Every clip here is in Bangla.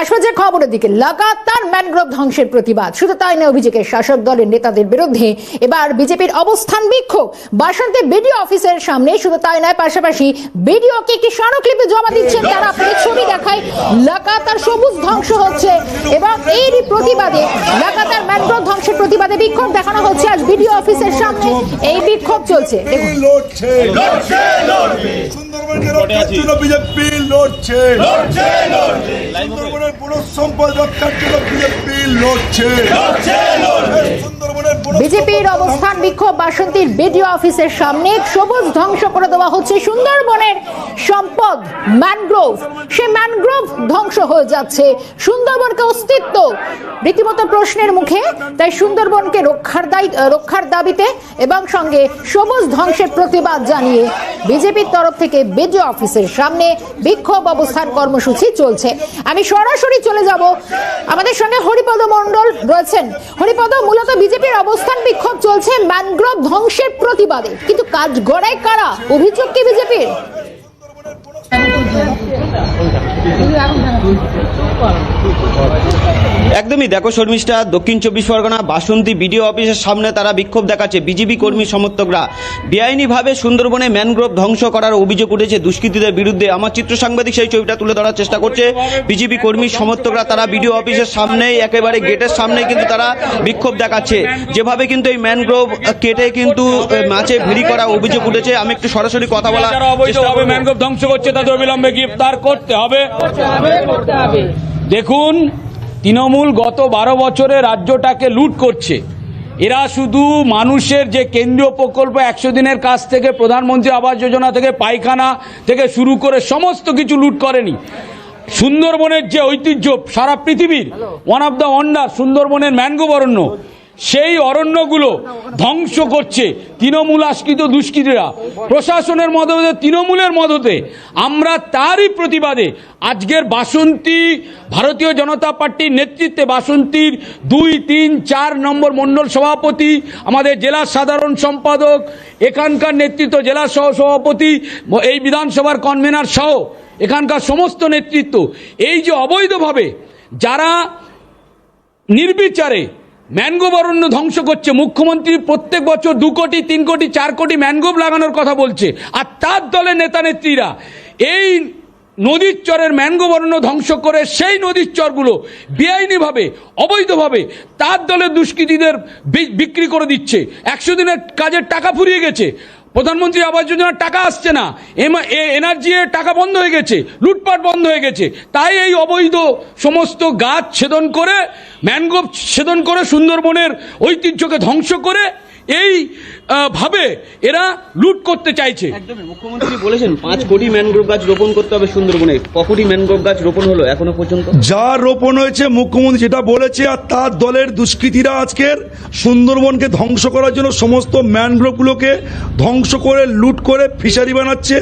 আসবে যে খবরের দিকে। লাগাতার ম্যানগ্রোভ ধ্বংসের প্রতিবাদ। শুধু তাই নয় অভিযোগের শাসক দলের নেতাদের বিরুদ্ধে এবার বিজেপির অবস্থান বিক্ষোভ। বাসন্তী বিডিও অফিসের সামনে শুধু তাই নয় পাশাপাশি বিডিওকে একটি স্মারকলিপি জমা দিচ্ছেন তারা। আপনাদের ছবি দেখায় লাগাতার সবুজ ধ্বংস হচ্ছে এবং এরই প্রতিবাদে লাগাতার ম্যানগ্রোভ ধ্বংসের প্রতিবাদে বিক্ষোভ দেখানো হচ্ছে আজ বিডিও অফিসের সামনে। এই বিক্ষোভ চলছে। দেখুন। সুন্দরবনকে রক্ষার জন্য বিজেপি লড়ছে। লড়ছে সুন্দরবনের বন সম্পদ রক্ষার জন্য বিজেপি লড়ছে। লড়ছে লড়বে সুন্দরবনের বন বিজেপির অবস্থান বিক্ষোভ বাসন্তীর বিডিও অফিসের সামনে। সবুজ ধ্বংস করে দেওয়া হচ্ছে সুন্দরবনের সম্পদ। ম্যানগ্রোভ। সে ম্যানগ্রোভ ধ্বংস হয়ে যাচ্ছে। সুন্দরবনকে অস্তিত্ব। রীতিমতো প্রশ্নের মুখে তাই সুন্দরবনকে রক্ষার দায়ী রক্ষার দাবিতে এবং সঙ্গে সবুজ ধ্বংসের প্রতিবাদ জানিয়ে বিজেপির তরফ থেকে বিডিও অফিসের সামনে বিক্ষোভ অবস্থান কর্মসূচি চলছে। আমি সরাসরি চলে যাব। আমাদের সঙ্গে হরিপদ মণ্ডল রয়েছেন। হরিপদ, মূলত বিজেপির অবস্থান বিক্ষোভ চলছে ম্যানগ্রোভ ধ্বংসের প্রতিবাদে। কিন্তু কাজ গড়ায় কারা? অভিযোগ কি বিজেপির? একদমই দেখো শর্মিষ্ঠা দক্ষিণ চব্বিশ পরগনা বাসন্তী বিডিও অফিসের সামনে তারা বিক্ষোভ দেখাচ্ছে বিজেপি কর্মী সমর্থকরা। বেআইনিভাবে সুন্দরবনে ম্যানগ্রোভ ধ্বংস করার অভিযোগ উঠেছে দুষ্কৃতীদের বিরুদ্ধে। আমার চিত্র সাংবাদিক সেই ছবিটা তুলে ধরার চেষ্টা করছে। বিজেপি কর্মী সমর্থকরা তারা বিডিও অফিসের সামনেই একেবারে গেটের সামনে কিন্তু তারা বিক্ষোভ দেখাচ্ছে। যেভাবে কিন্তু এই ম্যানগ্রোভ কেটে কিন্তু মাছে ভিড়ি করা অভিযোগ উঠেছে। আমি একটু সরাসরি কথা বলা ম্যানগ্রোভ ধ্বংস করছে তাদের অবিলম্বে গ্রেফতার করতে হবে। দেখুন তৃণমূল গত বারো বছরে রাজ্যটাকে লুট করছে। এরা শুধু মানুষের যে কেন্দ্রীয় প্রকল্প একশো দিনের কাজ থেকে প্রধানমন্ত্রী আবাস যোজনা থেকে পায়খানা থেকে শুরু করে সমস্ত কিছু লুট করেনি। সুন্দরবনের যে ঐতিহ্য সারা পৃথিবীর ওয়ান অফ দ্য ওয়ান্ডার সুন্দরবনের ম্যানগ্রোভ অরণ্য সেই অরণ্যগুলো ধ্বংস করছে তৃণমূল আশ্রিত দুষ্কৃতীরা। প্রশাসনের মদতে তৃণমূলের মদতে আমরা তারই প্রতিবাদে আজকের বাসন্তী ভারতীয় জনতা পার্টির নেতৃত্বে বাসন্তীর দুই তিন চার নম্বর মণ্ডল সভাপতি আমাদের জেলা সাধারণ সম্পাদক এখানকার নেতৃত্ব জেলা সহ সভাপতি এই বিধানসভার কনভেনার সহ এখানকার সমস্ত নেতৃত্ব। এই যে অবৈধভাবে যারা নির্বিচারে ম্যানগ্রোভ অরণ্য ধ্বংস করছে। মুখ্যমন্ত্রী প্রত্যেক বছর দু কোটি, তিন কোটি, চার কোটি ম্যানগ্রোভ লাগানোর কথা বলছে। আর তার দলের নেতা নেত্রীরা এই নদীর চরের ম্যানগ্রোভ অরণ্য ধ্বংস করে সেই নদীর চরগুলো বেআইনিভাবে, অবৈধভাবে তার দলের দুষ্কৃতীদের বিক্রি করে দিচ্ছে। একশো দিনের কাজের টাকা ফুরিয়ে গেছে। প্রধানমন্ত্রী আবাস যোজনার টাকা আসছে না। এনার্জি টাকা বন্ধ হয়ে গেছে, লুটপাট বন্ধ হয়ে গেছে। তাই এই অবৈধ সমস্ত গাছ ছেদন করে, ম্যানগ্রোভ ছেদন করে সুন্দরবনের ঐতিহ্যকে ধ্বংস করে এই ভাবে এরা লুট করতে চাইছে। একদমই মুখ্যমন্ত্রী বলেছেন পাঁচ কোটি ম্যানগ্রোভ গাছ রোপণ করতে হবে সুন্দরবনে। ক কোটি ম্যানগ্রোভ গাছ রোপণ হলো এখনও পর্যন্ত? যা রোপণ হয়েছে মুখ্যমন্ত্রী যেটা বলেছে আর তার দলের দুষ্কৃতীরা আজকের সুন্দরবনকে ধ্বংস করার জন্য সমস্ত ম্যানগ্রোভগুলোকে ধ্বংস করে লুট করে ফিশারি বানাচ্ছে।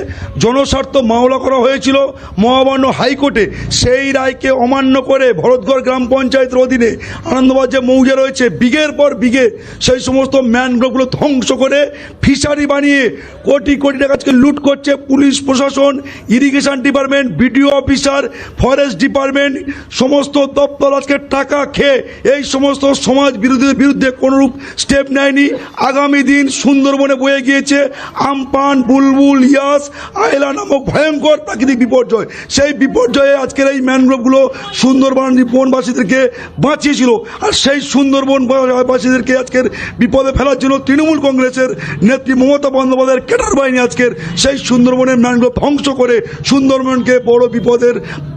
জনস্বার্থ মামলা করা হয়েছিল মহামান্য হাইকোর্টে। সেই রায়কে অমান্য করে ভরতগড় গ্রাম পঞ্চায়েতের অধীনে আনন্দবাজার যে মৌজা রয়েছে বিঘের পর বিঘে। সেই সমস্ত ম্যানগ্রোভগুলো ধ্বংস করে ফিশারি বানিয়ে কোটি কোটি টাকা লুট করছে পুলিশ, প্রশাসন, irrigation department, BDO officer, forest department, সমস্ত দপ্তর আজকে টাকা খেয়ে এই সমস্ত সমাজ বিরোধীদের বিরুদ্ধে কোনোরূপ স্টেপ নেয়নি। আগামী দিন সুন্দরবনে বয়ে গিয়েছে আমপান বুলবুল, ইয়াস, আয়লা নামক ভয়ঙ্কর প্রাকৃতিক বিপর্যয়। সেই বিপর্যয়ে আজকের এই ম্যানগ্রোভগুলো সুন্দরবন বনবাসীদেরকে বাঁচিয়েছিল। আর সেই সুন্দরবন বাসীদেরকে আজকের বিপদে ফেলার জন্য তৃণমূল কংগ্রেসের নেত্রী মমতা বন্দ্যোপাধ্যায়ের কেটার বাহিনী আজকের। সেই সুন্দরবনের ম্যানগ্রোভ ধ্বংস করে সুন্দরবনকে বড় বিপদের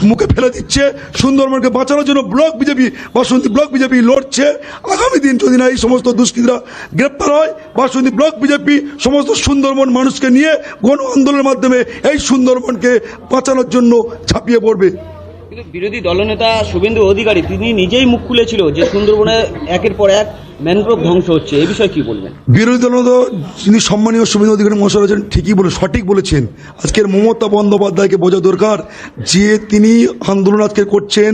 মুখে ফেলে দিচ্ছে। সুন্দরবনকে বাঁচানোর জন্য block BJP, Basanti block BJP লড়ছে। আগামী দিন যদি না এই সমস্ত দুষ্কৃতীরা গ্রেপ্তার হয়, বাসন্তী ব্লক বিজেপি সমস্ত সুন্দরবন মানুষকে নিয়ে গণ আন্দোলনের মাধ্যমে এই সুন্দরবনকে বাঁচানোর জন্য ঝাঁপিয়ে পড়বে। বিরোধী দলনেতা শুভেন্দু অধিকারী, তিনি নিজেই মুখ খুলেছিল যে সুন্দরবনে একের পর এক ম্যানগ্রোভ ধ্বংস হচ্ছে এই বিষয়ে কি বলবেন? বিরোধী দল যিনি সম্মানীয় শুভেন্দু অধিকারী মহাশয় ঠিকই বলে, সঠিক বলেছেন। আজকের মমতা বন্দ্যোপাধ্যায়কে বোঝা দরকার যে তিনি আন্দোলন আজকে করছেন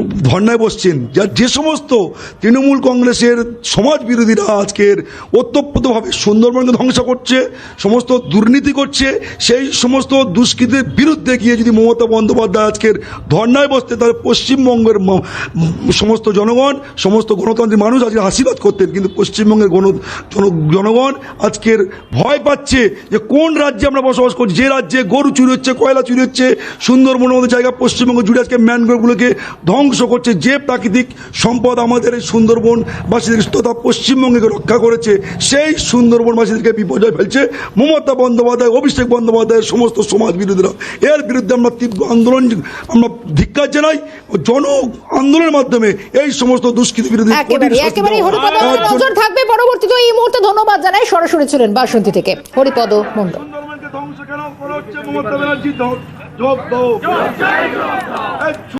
ধর্নায় বসছেন। যার যে সমস্ত তৃণমূল কংগ্রেসের সমাজ বিরোধীরা আজকের ওতপ্রোতভাবে সুন্দরবনকে ধ্বংস করছে, সমস্ত দুর্নীতি করছে, সেই সমস্ত দুষ্কৃতির বিরুদ্ধে গিয়ে যদি মমতা বন্দ্যোপাধ্যায় আজকের ধর্নায় বসতে, তাহলে পশ্চিমবঙ্গের সমস্ত জনগণ, সমস্ত গণতান্ত্রিক মানুষ আজকে আশীর্বাদ করতেন। কিন্তু পশ্চিমবঙ্গের গণ, জন- জনগণ আজকের ভয় পাচ্ছে যে কোন রাজ্যে আমরা বসবাস করছি। যে রাজ্যে গরু চুরি হচ্ছে, কয়লা চুরি হচ্ছে, সুন্দরবনের মতো জায়গা পশ্চিমবঙ্গ জুড়ে আজকে ম্যানগ্রোভগুলোকে ধ্বংস করছে যে প্রাকৃতিক সম্পদ আমাদের এই সুন্দরবনবাসীদের তথা পশ্চিমবঙ্গকে রক্ষা করেছে সেই সুন্দরবনবাসীদেরকে বিপর্যয় ফেলছে। মমতা বন্দ্যোপাধ্যায় অভিষেক বন্দ্যোপাধ্যায়ের সমস্ত সমাজ বিরোধীরা। এর বিরুদ্ধে আমরা তীব্র আন্দোলন আমরা ধিক্কার জানাই জন আন্দোলনের মাধ্যমে এই সমস্ত দুষ্কৃতি বিরোধী নজর থাকবে পরবর্তীতে। এই মুহূর্তে ধন্যবাদ জানাই সরাসরি ছিলেন বাসন্তী থেকে হরিপদ মন্ডল ধ্বংস কেন করা হচ্ছে? মমতা ব্যানার্জি